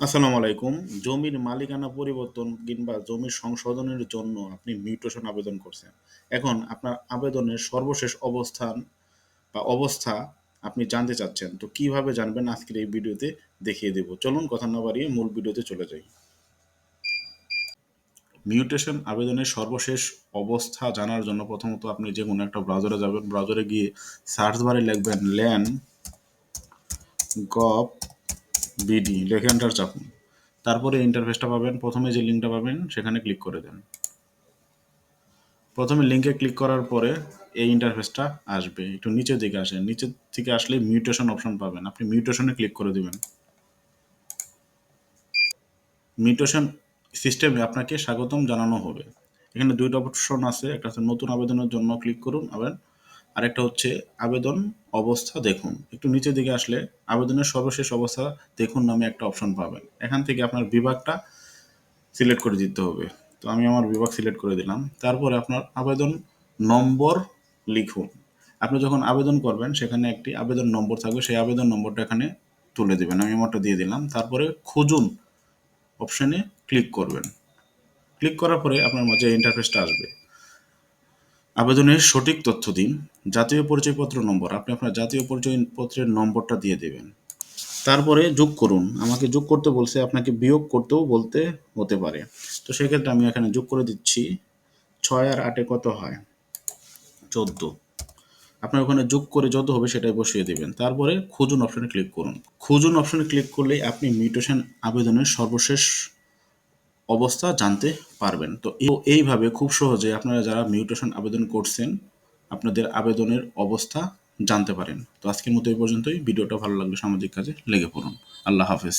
আসসালামু আলাইকুম জমির মালিকানা পরিবর্তন কিংবা জমির সংশোধনের জন্য আপনি মিউটেশন আবেদন করছেন। এখন আপনার আবেদনের সর্বশেষ অবস্থান বা অবস্থা আপনি জানতে চাচ্ছেন। তো কীভাবে জানবেন আজকের এই ভিডিওতে দেখিয়ে দেব। চলুন কথা না বাড়িয়ে মূল ভিডিওতে চলে যাই। মিউটেশন আবেদনের সর্বশেষ অবস্থা জানার জন্য প্রথমত আপনি যে কোনো একটা ব্রাউজারে যাবেন। ব্রাউজারে গিয়ে সার্চ বারে লিখবেন ল্যান গভ বিডি লেখে এন্টার চাপুন। তারপরে ইন্টারফেসটা পাবেন। প্রথমে যে লিঙ্কটা পাবেন, সেখানে ক্লিক করে দেন। প্রথমে লিঙ্কে ক্লিক করার পরে এই ইন্টারফেসটা আসবে। একটু নিচের দিকে আসেন। নিচের থেকে আসলে মিউটেশন অপশন পাবেন। আপনি মিউটেশনে ক্লিক করে দিবেন। মিউটেশন সিস্টেমে আপনাকে স্বাগতম জানানো হবে। এখানে দুইটা অপশন আছে। একটা হচ্ছে নতুন আবেদনের জন্য ক্লিক করুন। আবার আরেকটা হচ্ছে আবেদন অবস্থা দেখুন। একটু নিচের দিকে আসলে আবেদনের সর্বশেষ অবস্থা দেখুন নামে একটা অপশন পাবেন। এখান থেকে আপনার বিভাগটা সিলেক্ট করে দিতে হবে। তো আমি আমার বিভাগ সিলেক্ট করে দিলাম। তারপরে আপনার আবেদন নম্বর লিখুন। আপনি যখন আবেদন করবেন, সেখানে একটি আবেদন নম্বর থাকবে। সেই আবেদন নম্বরটা এখানে তুলে দেবেন। আমি আমারটা দিয়ে দিলাম। তারপরে খুঁজুন অপশানে ক্লিক করবেন। ক্লিক করার পরে আপনার মাঝে ইন্টারফেসটা আসবে। আবেদনের সঠিক তথ্য দিন, জাতীয় পরিচয়পত্র নম্বর। আপনি আপনার জাতীয় পরিচয়পত্রের নম্বরটা দিয়ে দেবেন। তারপরে যোগ করুন। আমাকে যোগ করতে বলছে, আপনাকে বিয়োগ করতেও বলতে হতে পারে। তো সেক্ষেত্রে আমি এখানে যোগ করে দিচ্ছি, ছয় আর আটে কত হয়? চোদ্দ। আপনার ওখানে যোগ করে যত হবে সেটাই বসিয়ে দেবেন। তারপরে খুঁজুন অপশনে ক্লিক করুন। খুঁজুন অপশনে ক্লিক করলেই আপনি মিউটেশন আবেদনের সর্বশেষ অবস্থা জানতে পারবেন। তো এইভাবে খুব সহজে আপনারা যারা মিউটেশন আবেদন করছেন, আপনাদের আবেদনের অবস্থা জানতে পারেন। তো আজকের মতো এই পর্যন্তই। ভিডিওটা ভালো লাগলে সামাজিক কাজে লেগে পড়ুন। আল্লাহ হাফেজ।